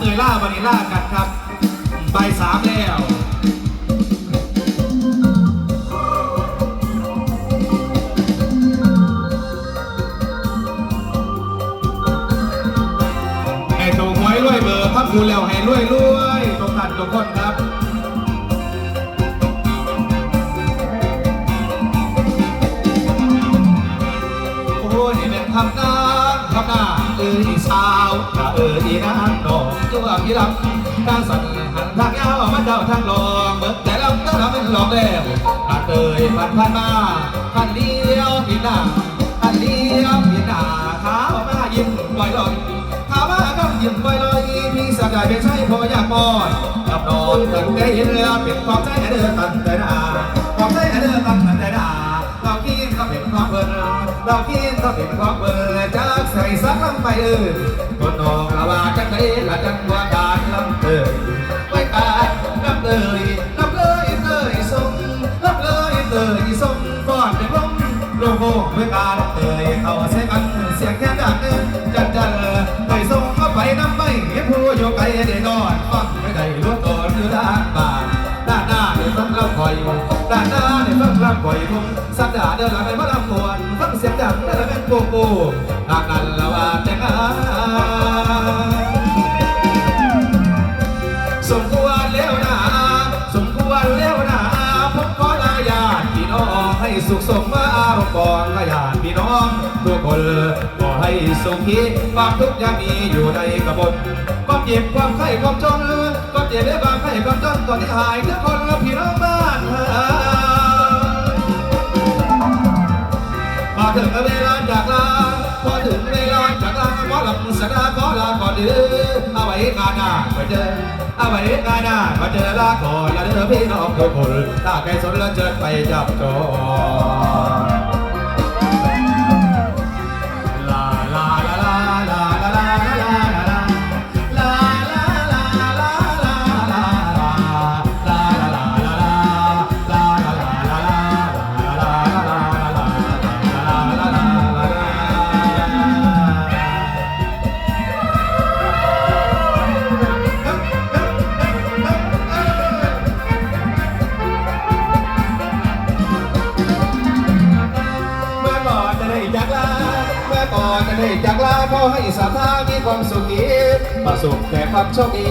เตยล่าวานิล่ากันครับใบสามแล้วให้ถูกหวยรวยเบอร์พับคูแล้วให้รวยรวยตรงกันทุกคนครับโอ้ยเป็นคำนางคำนางเอ้ยสาวถ้าเอ้ยนางดอก ตัวพี่ลำทางสันหันทางยาวมันเดาทางลองเบิกแต่ลำก็ลำเป็นหลอกแล้วถ้าเตยผ่านผ่านมาพันเดียวพี่หน้าพันเดียวพี่หน้าขาออกมายิ้มปล่อยลอยขามาก็ยิ้มปล่อยลอยพี่สกได้เป็นใช่พออยากมอนกับนอนตั้งใจเห็นเรือเป็นความใจให้เดินตั้งแต่หน้าความใจให้เดินตั้งแต่หน้าเรากินก็เป็นความเบิร์เรากินก็เป็นความเบิร์จะใส่สักลำไปเออคนนองละวาจั งไดละจังว่าการลำเตยไว้การลำเลยลำเลยเตยส่งลำเลยเตยส่งก่อนเป็นลมโลโก้ไว้การเตยเข้าเสียกันเสียงแค่ดังเดินจันจันเตยส่งก็ไปน้ำไม่เห็นผู้โยกไก่ได้นอนฟังไม่ได้รู้ตัวหรือด้านบ้านด้านหน้าเนี่ยฟังลำคอยด้านหน้าเนี่ยฟังลำคอยคงสัปดาห์เดินหลังเป็นพระลำมวนฟังเสียงดังนั่นแหละเป็นโกโก้ทางนั้นละว่า แล้วนะสมควรแล้วนะผมขอลาญาติพี่น้องให้สุขสมอารมณ์ก่อนลาญาติพี่น้องทุกคนขอให้สุขีความทุกข์ยังมีอยู่ในกระบวนความเจ็บความไข้ความจนความเจ็บและความไข้ความจนตอนที่หายทุกคนและพี่น้องบ้านเฮาถึงเวลาจากลาพอถึงเวลาจากลาขอหลับสดาขอลาก่อนเด้อ เอาไว้งานหน้าก็เจอเอาไว้งานหน้าก็เจอลาก่อนละเธอพี่น้องทุกคนถ้าใครสนแล้วเชิญไปจับจอง ได้จากลาขอให้สาธามีความสุขดีประสบแต่ความโชคดี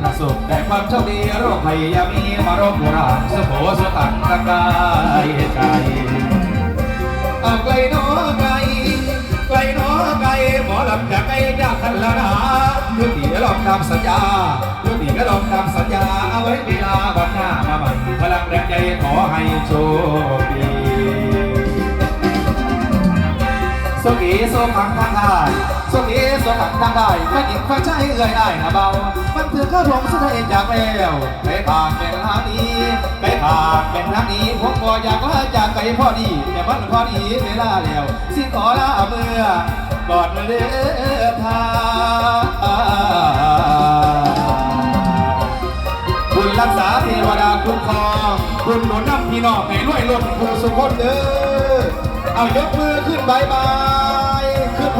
ประสบแต่ความโชคดีโรคภัยยามีมารบโบราณสมโภสตังตะกายใจเอาไกลน้อไกลไกลน้อไกลหมอลำจากไกลจากคันละนายุติก็ลองตามสัญญายุติก็ลองตามสัญญาเอาไว้เวลาวันหน้ามาใหม่พลังแรงใจขอให้โชค โซขังทางได้สกีโซขังทางได้ไม่กินค่อยใช้เอื่อยได้นะเบา มันถือข้าผมสุดท้ายจากแล้วไปผ่านเป็นทางนี้ไปผ่านเป็นทางนี้ผมก็อยากลาจากไปพอดีแต่มันพอดีเวลาแล้วสิขอลาเมื่อก่อนเดินทาคุณรักษาเทวดาคุ้มครองคุณหนุนนำพี่น้องให้รวยล้นผู้สุขคนเด้อเอายกมือขึ้นบายบาย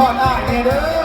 ขึ้นพอดอ้ายเนี่ยเด้อ